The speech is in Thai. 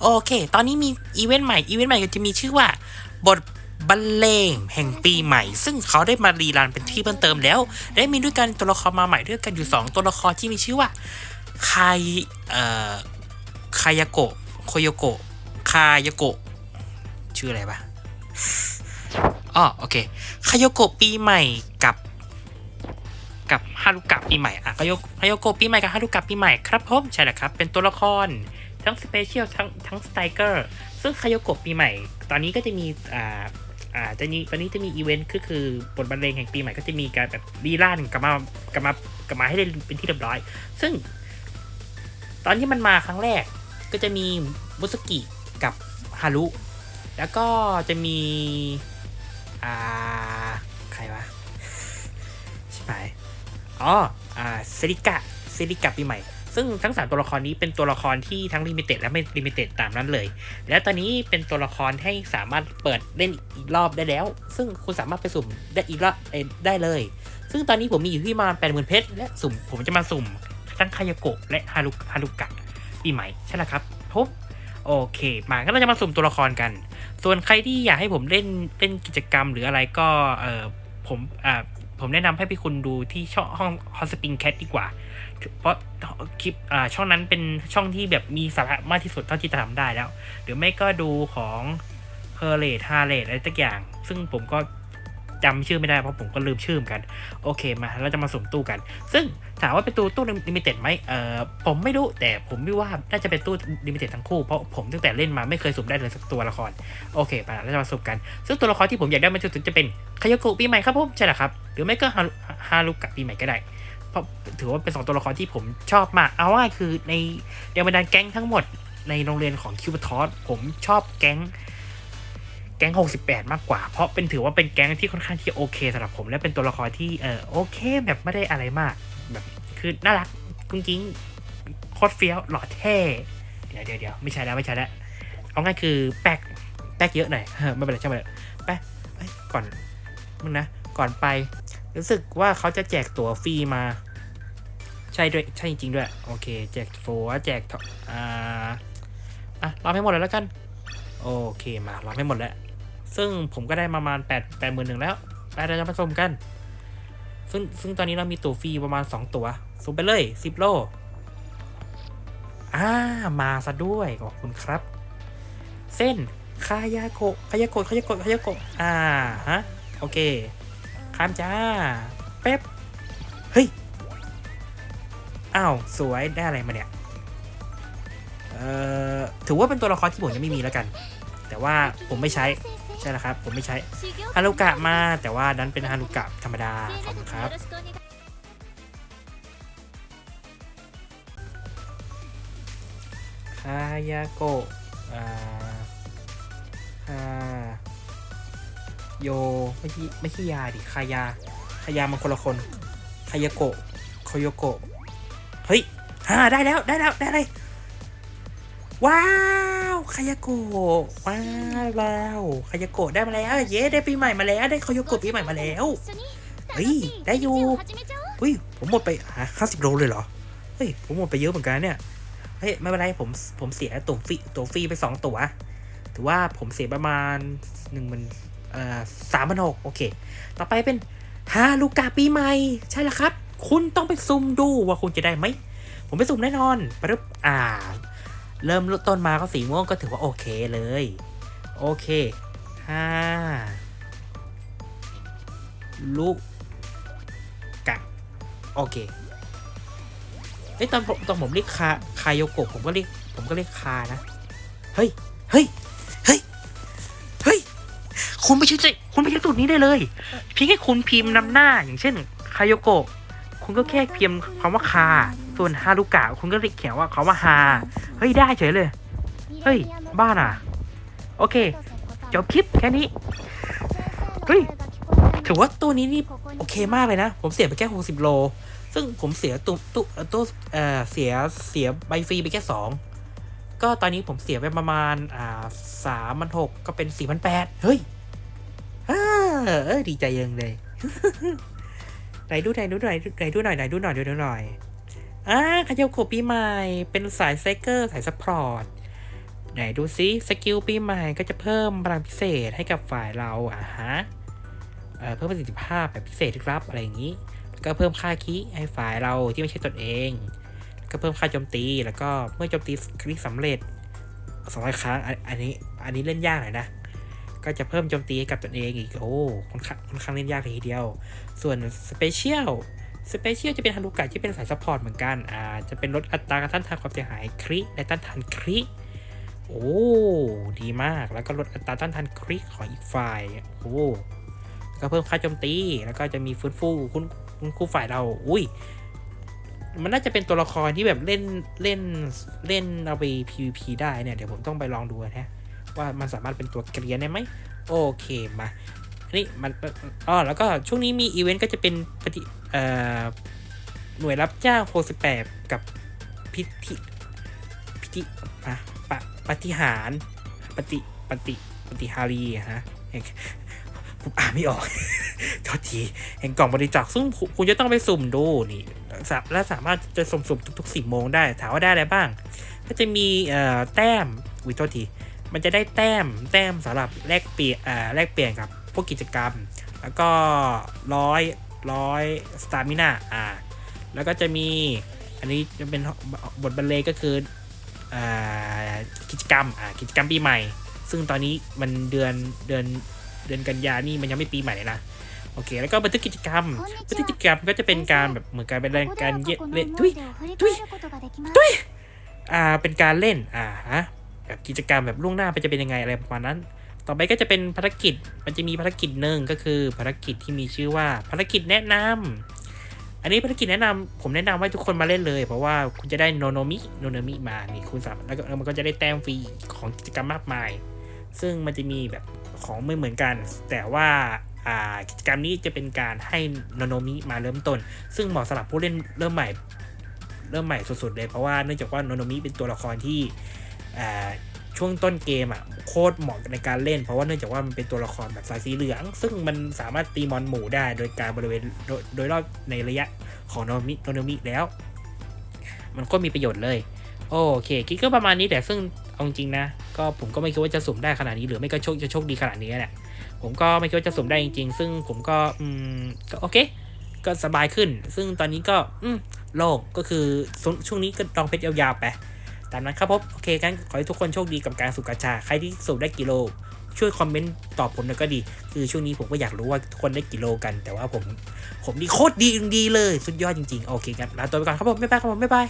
โอเค ตอนนี้มีอีเวนต์ใหม่ อีเวนต์ใหม่ก็จะมีชื่อว่า บทบรรเลงแห่งปีใหม่ ซึ่งเขาได้มารีรันเป็นที่เพิ่มเติมแล้ว ได้มีด้วยกันตัวละครมาใหม่ด้วยกันอยู่ 2 ตัวละครที่มีชื่อว่าคายเอ่อคายโกะโคโยโกะคายโกะชื่ออะไรปะอ๋อโอเคคายโกะปีใหม่กับ กับฮารุกะปีใหม่อะคายโยคายโกะปีใหม่กับฮารุกะปีใหม่ครับผมใช่แหละครับ เป็นตัวละคร ทั้งสเปเชียลทั้งทั้งสไตรเกอร์ซึ่งคายโกะปีใหม่ ตอนนี้ก็จะมีอ่าอ่าจะมีตอนนี้จะมีอีเวนต์คือคือบทบรรเลงแห่งปีใหม่ก็จะมีการแบบรีลั่นกลับมากลับมากลับมาให้ได้เป็นที่เรียบร้อย ซึ่ง ตอนที่มันมาครั้งแรกก็จะมีมุสกิกับฮารุแล้วก็จะมีอ่าใครวะชิบหายอ๋ออ่าเซริกะเซริกะปีใหม่ ซึ่งทั้งสามตัวละครนี้เป็นตัวละครที่ทั้งลิมิเต็ดและไม่ลิมิเต็ดตามนั้นเลย และตอนนี้เป็นตัวละครให้สามารถเปิดเล่นอีกรอบได้แล้ว ซึ่งคุณสามารถไปสุ่มได้อีกรอบได้เลย ซึ่งตอนนี้ผมมีอยู่ที่ประมาแปดหมื่นเพชรและสุ่มผมจะมาสุ่มทั้งคายโกะและฮารุฮารุกะปีใหม่ใช่แล้วครับพบโอเค มาก็เราจะมาสุ่มตัวละครกัน ส่วนใครที่อยากให้ผมเล่นเล่นกิจกรรมหรืออะไรก็เออผมอ่า ผมแนะนำให้พี่คุณดูที่ช่องห้องฮอสปิงแคทดีกว่า เพราะคลิปอ่าช่องนั้นเป็นช่องที่แบบมีสาระมากที่สุดเท่าที่จะทำได้แล้ว หรือไม่ก็ดูของ h e r l a t h a r l a t อะไรสักอย่าง ซึ่งผมก็ จำชื่อไม่ได้เพราะผมก็ลืมชื่อกันโอเคมาเราจะมาสุ่มตู้กัน ซึ่งถามว่าเป็นตู้ตู้ลิมิเต็ดไหมเอ่อผมไม่รู้แต่ผมไม่ว่าน่าจะเป็นตู้ลิมิเต็ดทั้งคู่เพราะผมตั้งแต่เล่นมาไม่เคยสุ่มได้เลยสักตัวละครโอเคไปเราจะมาสุ่มกัน ซึ่งตัวละครที่ผมอยากได้มันจะจะเป็นคายโกะปีใหม่ครับผมใช่หละครับหรือไม่ก็ฮารุฮารุกะปีใหม่ก็ได้เพราะถือว่าเป็นสองตัวละครที่ผมชอบมากเอาว่าคือในเดวบรรดาแก๊งทั้งหมดในโรงเรียนของคิวบทอสผมชอบแก๊ง แก๊ง 68 มากกว่า เพราะเป็นถือว่าเป็นแก๊งที่ค่อนข้างที่โอเคสำหรับผม และเป็นตัวละครที่เออโอเคแบบไม่ได้อะไรมากแบบคือน่ารักกุ้งกิ้งโคตรเฟี้ยวหล่อเท่เดี๋ยวเดี๋ยวเดี๋ยวไม่ใช่แล้วไม่ใช่แล้วเอาง่ายคือแป๊กแป๊กเยอะหน่อยไม่เป็นไรใช่ไหมแป๊กก่อนมึงนะก่อนไป รู้สึกว่าเขาจะแจกตั๋วฟรีมา ใช่ด้วยใช่จริงๆด้วย โอเค แจกโฟแจกออ่าอะรับให้หมดเลยแล้วกัน โอเคมารับให้หมดแล้ว ซึ่งผมก็ได้ประมาณแปดแปดหมื่นหนึ่งแล้วไปเราจะผสมกัน ซึ่งซึ่งตอนนี้เรามีตั๋วฟรีประมาณสองตั๋วสุ่มไปเลยสิบโลอ่ามาซะด้วยขอบคุณครับ เส้นคายาโกะคายาโกะคายาโกะคายาโกะอ่าฮะโอเคข้ามจ้าเป๊บเฮ้ยอ้าวสวยได้อะไรมาเนี่ยเอ่อถือว่าเป็นตัวละครที่ผมยังไม่มีแล้วกัน แต่ว่าผมไม่ใช้ ใช่แล้วครับ ผมไม่ใช้ฮารุกะมาแต่ว่านั้นเป็นฮารุกะธรรมดาขอบคุณครับคายาโกะอ่าคาโยไม่ใช่ไม่ใช่ยาดิคายาคายามันคนละคนคายาโกะโคโยโกะเฮ้ยฮ่าได้แล้วได้แล้วได้เลย ว้าวคายาโกะว้าวว้าวคายาโกะได้มาแล้ว เย้ได้ปีใหม่มาแล้ว ได้คโยโกะปีใหม่มาแล้วเฮ้ยได้อยู่อุ้ยผมหมดไปห้าสิบโลเลยเหรอเฮ้ยผมหมดไปเยอะเหมือนกันเนี่ยเฮ้ยไม่เป็นไรผมผมเสียตั๋วฟรีตั๋วฟรีไปสองตั๋วถือว่าผมเสียประมาณหนึ่งมันเอ่อสามพันหกโอเค ต่อไปเป็นฮาลูกาปีใหม่ใช่แล้วครับ คุณต้องไปซุ่มดูว่าคุณจะได้ไหมผมไปซุ่มแน่นอนปึ๊บอ่า เริ่มต้นมาก็สีม่วงก็ถือว่าโอเคเลย โอเคห้าลูกกะ โอเคเอ้ตอนผมตอนผมเรียกคาคายโยโกะผมก็เรียกผมก็เรียกคานะ เฮ้ย เฮ้ย เฮ้ย เฮ้ย คุณไปใช้ใจคุณไปใช้สูตรนี้ได้เลย เพียงแค่คุณพิมพ์นำหน้าอย่างเช่นคายโยโกะ คุณก็แค่พิมพ์คำว่าคา ส่วนฮารุกะคุณก็เรียกเขียนว่าคำว่าฮาเฮ้ยได้เฉยเลย เฮ้ย บ้านอะ โอเค จบคลิปแค่นี้ เฮ้ย ถือว่าตัวนี้นี่โอเคมากเลยนะ ผมเสียไปแค่หกสิบโล ซึ่งผมเสียตัวตัวตัวเอ่อเสียเสียใบฟรีไปแค่สองก็ตอนนี้ผมเสียไปประมาณอ่าสามพันหกก็เป็นสี่พันแปดเฮ้ยเออดีใจยังเลยไหนดูไหนดูหน่อยไหนดูหน่อยไหนดูหน่อยดูหน่อย อ่าคาโยโกะปีใหม่ เป็นสายไซเกอร์สายซัพพอร์ตไหนดูซิสกิลปีใหม่ก็จะเพิ่มพลังพิเศษให้กับฝ่ายเราอะฮะเพิ่มประสิทธิภาพแบบพิเศษครับอะไรอย่างนี้ แล้วก็เพิ่มค่าคิให้ฝ่ายเราที่ไม่ใช่ตนเอง ก็เพิ่มค่าโจมตีแล้วก็เมื่อโจมตีคลิกสำเร็จสองร้อยครั้งอันอันนี้อันนี้เล่นยากหน่อยนะ ก็จะเพิ่มโจมตีให้กับตนเองอีกโอ้ค่อนข้างค่อนข้างเล่นยากเลยทีเดียว ส่วนสเปเชียล สเปเชียลจะเป็นฮารุกะที่เป็นสายซัพพอร์ตเหมือนกัน อ่า จะเป็นลดอัตราการต้านทานความเสียหายคริและต้านทานคริ โอ้ ดีมาก แล้วก็ลดอัตราต้านทานคริของอีกฝ่าย โอ้แล้วก็เพิ่มค่าโจมตี แล้วก็จะมีฟื้นฟูคุณคุณคู่ฝ่ายเรา อุ้ย มันน่าจะเป็นตัวละครที่แบบเล่นเล่นเล่นเอาไป PVP ได้เนี่ย เดี๋ยวผมต้องไปลองดูนะว่ามันสามารถเป็นตัวเกรียนได้ไหม โอเคมา นนี้มันอ๋อแล้วก็ช่วงนี้มีอีเวนต์ก็จะเป็นปฏิเอ่อหน่วยรับจ้าง68กับพิธีพิธีอะปะปฏิหารปฏิปฏิปฏิฮารีฮะห่งผมอ่านไม่ออกโทษทีแห่งกล่องบริจาคซึ่งคุณจะต้องไปสุ่มดูนี่และสามารถจะสุ่มสุ่มทุกๆสิบโมงได้ ถามว่าได้อะไรบ้าง ก็จะมีเอ่อแต้มวิโทษทีมันจะได้แต้มแต้มสำหรับแลกเปลี่ยนแลกเปลี่ยนกับพวกกิจกรรม แล้วก็ร้อยร้อยสตามินาอ่า แล้วก็จะมีอันนี้จะเป็นบทบรรเลงก็คืออ่ากิจกรรมอ่ากิจกรรมปีใหม่ ซึ่งตอนนี้มันเดือนเดือนเดือนกันยานี่มันยังไม่ปีใหม่เลยนะโอเค แล้วก็บันทึกกิจกรรม บันทึกกิจกรรมก็จะเป็นการแบบเหมือนการเป็นการเยเล่นทุยทุยทุยอ่า เป็นการเล่น อ่าฮะ แบบกิจกรรมแบบล่วงหน้าไปจะเป็นยังไงอะไรประมาณนั้น ต่อไปก็จะเป็นภารกิจ มันจะมีภารกิจหนึ่งก็คือภารกิจที่มีชื่อว่าภารกิจแนะนำอันนี้ภารกิจแนะนำผมแนะนำให้ทุกคนมาเล่นเลย เพราะว่าคุณจะได้โนโนมิโนโนมิมานี่คุณสามารถแล้วมันก็จะได้แต้มฟรีของกิจกรรมมากมาย ซึ่งมันจะมีแบบของไม่เหมือนกัน แต่ว่าอ่ากิจกรรมนี้จะเป็นการให้โนโนมิมาเริ่มต้น ซึ่งเหมาะสำหรับผู้เล่นเริ่มใหม่ เริ่มใหม่สุดๆเลยเพราะว่าเนื่องจากว่าโนโนมิเป็นตัวละครที่อ่า ช่วงต้นเกมอะโคตรเหมาะในการเล่น เพราะว่าเนื่องจากว่ามันเป็นตัวละครแบบสายสีเหลือง ซึ่งมันสามารถตีมอนหมู่ได้โดยการบริเวณโดยรอบในระยะของโนมิโนโนมิแล้ว มันก็มีประโยชน์เลย โอเคคิดก็ประมาณนี้แต่ซึ่งเอาจริงนะ ก็ผมก็ไม่คิดว่าจะสุ่มได้ขนาดนี้หรือไม่ก็โชคจะโชคดีขนาดนี้แหละผมก็ไม่คิดว่าจะสุ่มได้จริง ๆ ซึ่งผมก็อืมก็โอเค ก็สบายขึ้น ซึ่งตอนนี้ก็อืมโลกก็คือช่วงนี้ก็ลองเพชรยาวๆไป ตามนั้นครับผมโอเคกันขอให้ทุกคนโชคดีกับการสูบกัญชา ใครที่สูบได้กิโล ช่วยคอมเมนต์ตอบผมหน่อยก็ดี คือช่วงนี้ผมก็อยากรู้ว่าทุกคนได้กิโลกัน แต่ว่าผม ผมนี่โคตรดีดีเลย สุดยอดจริงๆ โอเคครับลาตัวไปก่อนครับผม บ๊ายบายครับผม บ๊ายบาย